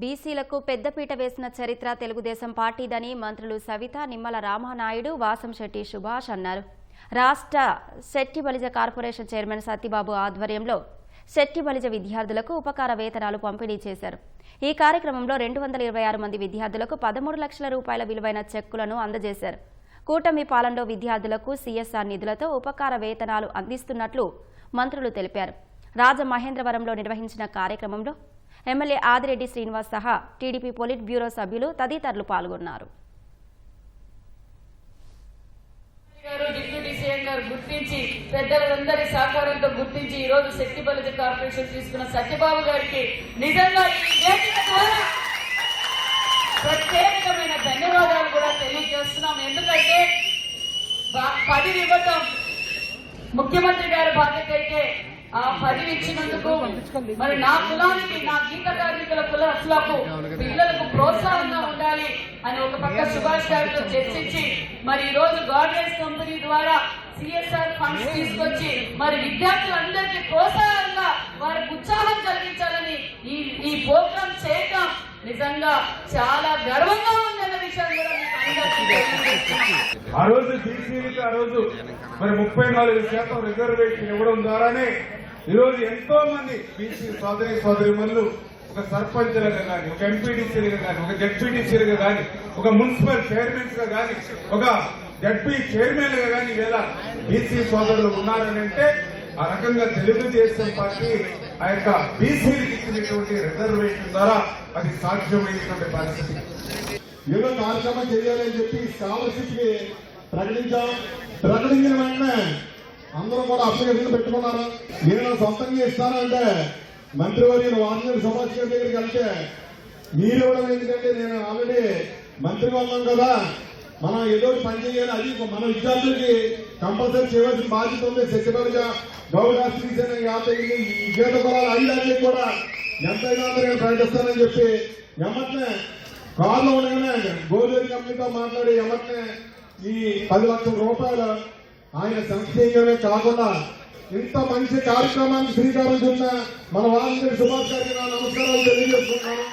బీసీలకు పెద్దపీట వేసిన చరిత్ర తెలుగుదేశం పార్టీదని మంత్రులు సవిత నిమ్మల రామానాయుడు వాసంశెట్టి సుభాష్ అన్నారు. రాష్ట్ర శెట్టి బలిజ కార్పొరేషన్ చైర్మన్ సత్యబాబు ఆధ్వర్యంలో శెట్టి బలిజ విద్యార్థులకు ఉపకార వేతనాలు పంపిణీ చేశారు. ఈ కార్యక్రమంలో రెండు వందల ఇరవై ఆరు మంది విద్యార్థులకు పదమూడు లక్షల రూపాయల విలువైన చెక్కులను అందజేశారు. కూటమి పాలనలో విద్యార్థులకు సీఎస్ఆర్ నిధులతో ఉపకార వేతనాలు అందిస్తున్నట్లు మంత్రులు తెలిపారు. రాజమహేంద్రవరంలో నిర్వహించిన కార్యక్రమంలో ఎమ్మెల్యే ఆదిరెడ్డి శ్రీనివాస్ సహా టీడీపీ పొలిట్ బ్యూరో సభ్యులు తదితరులు పాల్గొన్నారు. గుర్తించి పెద్దలందరి సహకారంతో గుర్తించి ఈ రోజు శక్తి బలిత కార్పొరేషన్ తీసుకున్న సత్యబాబు గారికి నిజంగా ప్రత్యేకమైన ధన్యవాదాలు కూడా తెలియజేస్తున్నాం. ఎందుకంటే బా- పదవి ఇవ్వటం ముఖ్యమంత్రి గారి బాధ్యత అయితే ఆ పదవి ఇచ్చినందుకు మరి నా కులానికి నా గీత కార్మికుల కులస్తులకు పిల్లలకు ప్రోత్సాహంగా ఉండాలి అని ఒక పక్క సుభాష్ గారితో చర్చించి మరి ఈ రోజు గార్డెన్స్ కంపెనీ ద్వారా సిఎస్ఆర్ ఫండ్స్ తీసుకొచ్చి మరి విద్యార్థులందరికీ ప్రోత్సాహంగా వారికి ఉత్సాహం కలిగించాలని ఈ ఈ ప్రోగ్రాం చేయటం నిజంగా చాలా గర్వంగా ఉందన్న ఆ రోజు బీసీలకు ఆ రోజు మరి ముప్పై నాలుగు శాతం రిజర్వేషన్ ఇవ్వడం ద్వారానే ఈరోజు ఎంతో మంది బీసీ సోదరి సోదరిమణులు ఒక సర్పంచ్లుగా కానీ ఒక ఎంపీడీసీలుగా కానీ ఒక జడ్పీడీసీలుగా కానీ ఒక మున్సిపల్ చైర్మన్స్గా కానీ ఒక జడ్పీ చైర్మన్గా కానీ ఇలా బీసీ సోదరులు ఉన్నారని అంటే ఆ రకంగా తెలుగుదేశం పార్టీ ఆ యొక్క బీసీలకు ఇచ్చినటువంటి రిజర్వేషన్ ద్వారా అది సాధ్యమైనటువంటి పరిస్థితి. ఏదో కార్యక్రమం చేయాలని చెప్పి స్కాలర్షిప్కి ప్రకటించాం. ప్రకటించిన వెంటనే అందరూ కూడా అప్లికేషన్ పెట్టుకున్నారు. నేను సొంతంగా ఇస్తానంటే మంత్రివర్యులు వార్నర్ సుభాష్ గారి దగ్గరికి వెళ్తే మీరు ఇవ్వడం ఎందుకంటే నేను ఆల్రెడీ మంత్రి ఉన్నాం కదా. మనం ఏదో ఒకటి పని చేయాలి. అది మన విద్యార్థులకి కంపల్సరీ చేయవలసిన బాధ్యత ఉంది. సత్యపరిచ గౌడ శ్రీసేన యాదగిరి ఈ గీత కులాలు ఐదారికి కూడా ఎంతైనా నేను ప్రకటిస్తానని చెప్పి ఎమ్మట్నే కారులో ఉండగానే గోదావరి కంపెనీతో మాట్లాడి ఎవరినే ఈ పది లక్షల రూపాయలు ఆయన సంక్షేమమే కాకుండా ఇంత మంచి కార్యక్రమానికి శ్రీకారం చుట్టిన మన వారందరి శుభాకాంక్షలు నమస్కారాలు తెలియజేస్తున్నాను